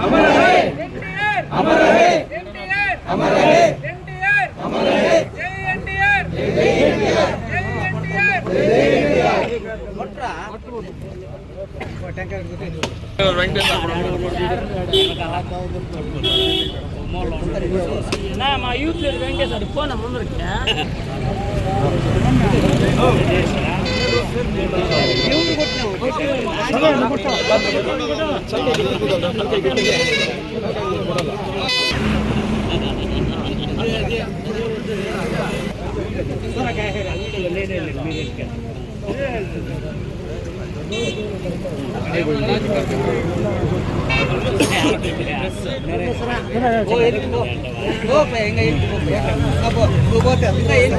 అమర్ రహే ఎన్టీఆర్ అమర్ రహే ఎన్టీఆర్ అమర్ రహే ఎన్టీఆర్ అమర్ రహే జై ఎన్టీఆర్ జై ఎన్టీఆర్ జై ఎన్టీఆర్ జై ಹೋಗ್ಬೇಕು ಹೆಂಗ ಹೋಗ್ಬೇಕು ಹೋಗ್ಬೇಕು ಹಿಂಗ ಏನು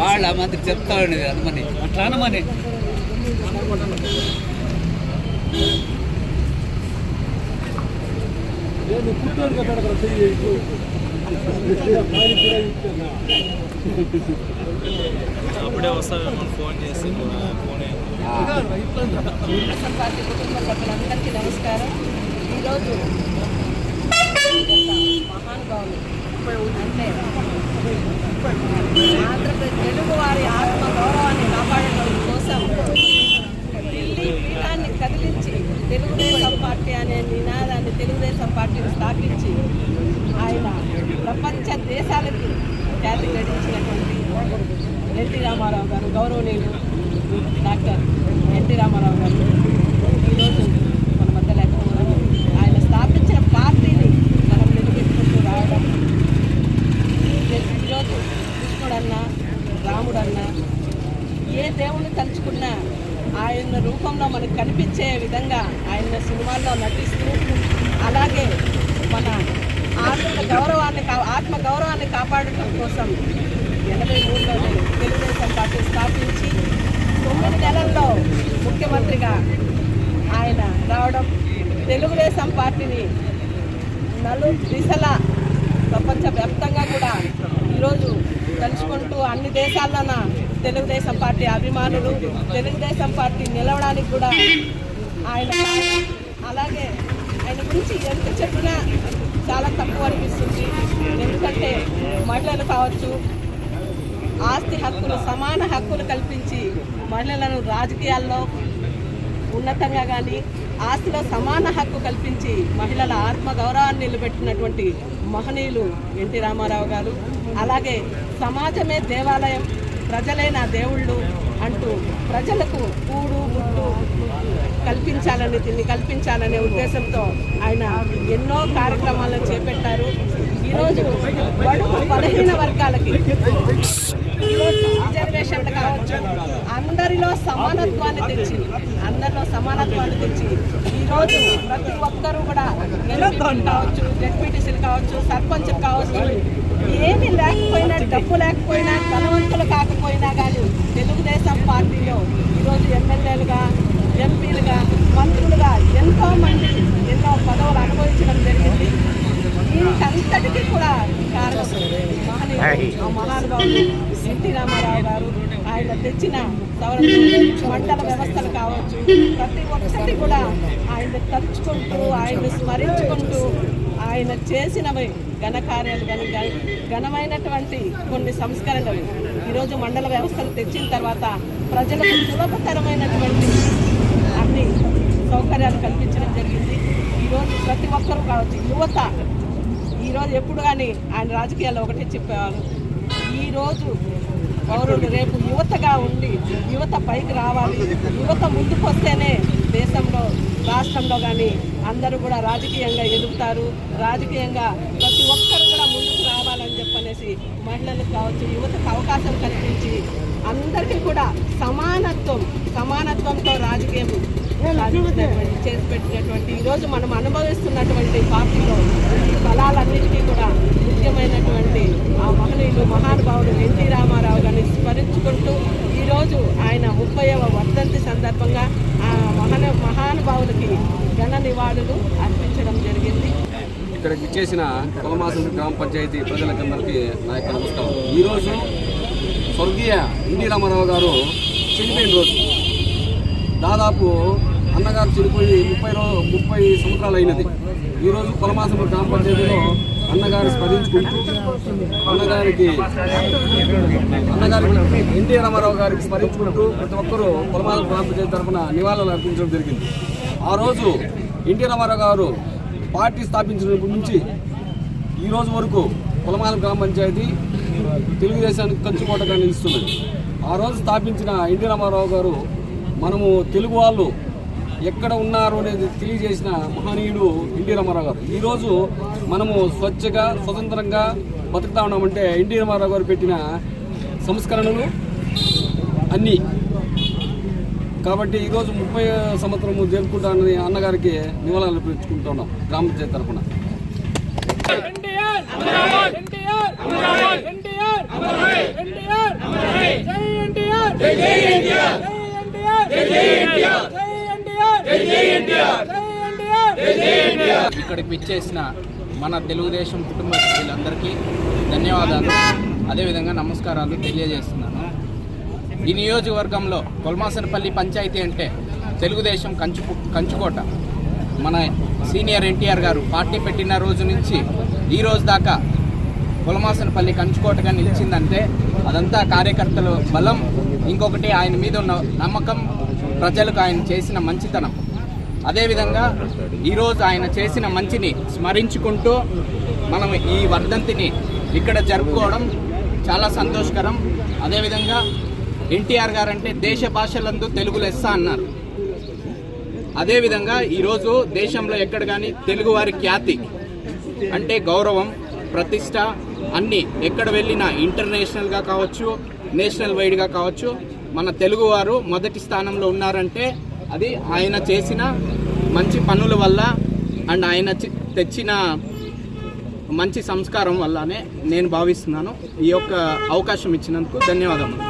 వాళ్ళ మంది చెప్తాడు అనమని అట్లా అనమని అప్పుడే వస్తావేమో ఫోన్ చేసి ఫోన్ తెలుగుదేశం పార్టీ కుటుంబ సభ్యులందరికీ నమస్కారం. ఈరోజు మహానుభావులు అంటే ఆంధ్రప్రదేశ్ తెలుగు వారి ఆత్మ గౌరవాన్ని కాపాడడం కోసం ఢిల్లీ పీఠాన్ని కదిలించి తెలుగుదేశం పార్టీ అనే నినాదాన్ని తెలుగుదేశం పార్టీని స్థాపించి ఆయన ప్రపంచ దేశాలకి ఖ్యాతి గడించినటువంటి ఎన్టీ రామారావు గారు గౌరవనీయులు డాక్టర్ ఎన్టీ రామారావు గారు. ఈరోజు మన మధ్య లేకపోవడం ఆయన స్థాపించిన పార్టీని మనం నిలబెట్టుకుంటూ రావడం ఈరోజు కృష్ణుడన్నా రాముడన్నా ఏ దేవుని తలుచుకున్నా ఆయన రూపంలో మనకు కనిపించే విధంగా ఆయన సినిమాల్లో నటిస్తూ అలాగే మన ఆత్మ గౌరవాన్ని ఆత్మ గౌరవాన్ని కాపాడటం కోసం ఎనభై మూడులోనే తెలుగుదేశం పార్టీ స్థాపించి తొమ్మిది నెలల్లో ముఖ్యమంత్రిగా ఆయన రావడం తెలుగుదేశం పార్టీని నలు దిశల ప్రపంచవ్యాప్తంగా కూడా ఈరోజు తలుచుకుంటూ అన్ని దేశాల్లోన తెలుగుదేశం పార్టీ అభిమానులు తెలుగుదేశం పార్టీ నిలవడానికి కూడా ఆయన అలాగే ఆయన గురించి ఎంత చెప్పినా చాలా తక్కువ అనిపిస్తుంది. ఎందుకంటే మహిళలు కావచ్చు ఆస్తి హక్కులు సమాన హక్కులు కల్పించి మహిళలను రాజకీయాల్లో ఉన్నతంగా కానీ ఆస్తిలో సమాన హక్కు కల్పించి మహిళల ఆత్మ గౌరవాన్ని నిలబెట్టినటువంటి మహనీయులు ఎన్టీ రామారావు గారు. అలాగే సమాజమే దేవాలయం ప్రజలైన దేవుళ్ళు అంటూ ప్రజలకు కూడు కల్పించాలని దీన్ని కల్పించాలనే ఉద్దేశంతో ఆయన ఎన్నో కార్యక్రమాలను చేపట్టారు. ఈరోజు బడుగు బలహీన వర్గాలకి రిజర్వేషన్లు కావచ్చు. అందరిలో సమానత్వాన్ని తెచ్చి అందరిలో సమానత్వాన్ని తెచ్చి ఈరోజు ప్రతి ఒక్కరూ కూడా ఎంపీలు కావచ్చు జడ్పీటీసీలు కావచ్చు సర్పంచ్లు కావచ్చు ఏమీ లేకపోయినా డబ్బు లేకపోయినా ధనవంతులు కాకపోయినా కానీ తెలుగుదేశం పార్టీలో ఈరోజు ఎమ్మెల్యేలుగా ఎంపీలుగా మంత్రులుగా ఎంతో మంది ఎన్నో పదవులు అనుభవించడం జరిగింది. దీనికంతటికీ కూడా కారణం మహానుభావుడు ఎన్టీ రామారావు గారు. ఆయన తెచ్చిన సవరణ మండల వ్యవస్థలు కావచ్చు ప్రతి ఒక్కటి కూడా ఆయన తలుచుకుంటూ ఆయన స్మరించుకుంటూ ఆయన చేసినవి ఘనకార్యాలు కానీ ఘన- ఘనమైనటువంటి కొన్ని సంస్కరణలు. ఈరోజు మండల వ్యవస్థలు తెచ్చిన తర్వాత ప్రజలకు సులభతరమైనటువంటి సౌకర్యాలు కల్పించడం జరిగింది. ఈరోజు ప్రతి ఒక్కరూ కావచ్చు యువత ఈరోజు ఎప్పుడు కానీ ఆయన రాజకీయాల్లో ఒకటే చెప్పేవారు ఈరోజు పౌరులు రేపు యువతగా ఉండి యువత పైకి రావాలి. యువత ముందుకు వస్తేనే దేశంలో రాష్ట్రంలో కానీ అందరూ కూడా రాజకీయంగా ఎదుగుతారు. రాజకీయంగా ప్రతి ఒక్కరు కూడా ముందుకు రావాలని చెప్పనేసి మహిళలకు కావచ్చు యువతకు అవకాశం కల్పించి అందరికీ కూడా సమానత్వం సమానత్వంతో రాజకీయం చేసి పెట్టినటువంటి ఈరోజు మనం అనుభవిస్తున్నటువంటి పార్టీలో ఈ ఫలాలన్నిటికీ కూడా ముఖ్యమైనటువంటి ఆ మహనీయులు మహానుభావుడు ఎన్టీ రామారావు గారిని స్మరించుకుంటూ ఈరోజు ఆయన ముప్పైవ వర్ధంతి సందర్భంగా ఆ మహన మహానుభావులకి ఘన నివాళులు అర్పించడం జరిగింది. ఇక్కడ విచ్చేసిన కొలమాసం గ్రామ పంచాయతీ ప్రజలకందరికీ నా యొక్క నమస్కారం. ఈరోజు స్వర్గీయ ఎన్టీ రామారావు గారు చనిపోయిన రోజు. దాదాపు అన్నగారు చనిపోయి ముప్పై రోజు ముప్పై సంవత్సరాలు అయినది. ఈరోజు కులమాసం గ్రామ పంచాయతీలో అన్నగారు స్మరించుకుంటూ అన్నగారికి అన్నగారికి ఎన్టీ రామారావు గారికి స్మరించుకుంటూ ప్రతి ఒక్కరూ కులమాసం గ్రామ పంచాయతీ తరఫున నివాళులు అర్పించడం జరిగింది. ఆ రోజు ఎన్టీ రామారావు గారు పార్టీ స్థాపించినప్పటి నుంచి ఈ రోజు వరకు కులమాల గ్రామ పంచాయతీ తెలుగుదేశానికి కంచుకోటగా నిలుస్తున్నది. ఆ రోజు స్థాపించిన ఎన్టీ రామారావు గారు మనము తెలుగు వాళ్ళు ఎక్కడ ఉన్నారు అనేది తెలియజేసిన మహనీయుడు ఎన్టీ రామారావు గారు. ఈరోజు మనము స్వచ్ఛగా స్వతంత్రంగా బతుకుతా ఉన్నామంటే ఎన్టీ రామారావు గారు పెట్టిన సంస్కరణలు అన్నీ. కాబట్టి ఈరోజు ముప్పై సంవత్సరము జరుపుకుంటానని అన్నగారికి నివాళులు అర్పించుకుంటున్నాం గ్రామ పంచాయతీ తరఫున. జై జై జై ఎన్టీఆర్! జై ఎన్టీఆర్ జై ఎన్టీఆర్ జై ఎన్టీఆర్ ఇక్కడికి విచ్చేసిన మన తెలుగుదేశం కుటుంబ సభ్యులందరికీ ధన్యవాదాలు. అదేవిధంగా నమస్కారాలు తెలియజేస్తున్నాను. ఈ నియోజకవర్గంలో కొల్మాసనపల్లి పంచాయతీ అంటే తెలుగుదేశం కంచు కంచుకోట. మన సీనియర్ ఎన్టీఆర్ గారు పార్టీ పెట్టిన రోజు నుంచి ఈ రోజు దాకా కొలమాసనపల్లి కంచుకోటగా నిలిచిందంటే అదంతా కార్యకర్తల బలం. ఇంకొకటి ఆయన మీద ఉన్న నమ్మకం ప్రజలకు ఆయన చేసిన మంచితనం. అదేవిధంగా ఈరోజు ఆయన చేసిన మంచిని స్మరించుకుంటూ మనం ఈ వర్ధంతిని ఇక్కడ జరుపుకోవడం చాలా సంతోషకరం. అదేవిధంగా ఎన్టీఆర్ గారు అంటే దేశ భాషలందు తెలుగు లెస్స అన్నారు. అదేవిధంగా ఈరోజు దేశంలో ఎక్కడ కానీ తెలుగువారి ఖ్యాతి అంటే గౌరవం ప్రతిష్ట అన్నీ ఎక్కడ వెళ్ళినా ఇంటర్నేషనల్గా కావచ్చు నేషనల్ వైడ్గా కావచ్చు మన తెలుగువారు మొదటి స్థానంలో ఉన్నారంటే అది ఆయన చేసిన మంచి పనుల వల్ల అండ్ ఆయన తెచ్చిన మంచి సంస్కారం వల్లనే నేను భావిస్తున్నాను. ఈ యొక్క అవకాశం ఇచ్చినందుకు ధన్యవాదములు.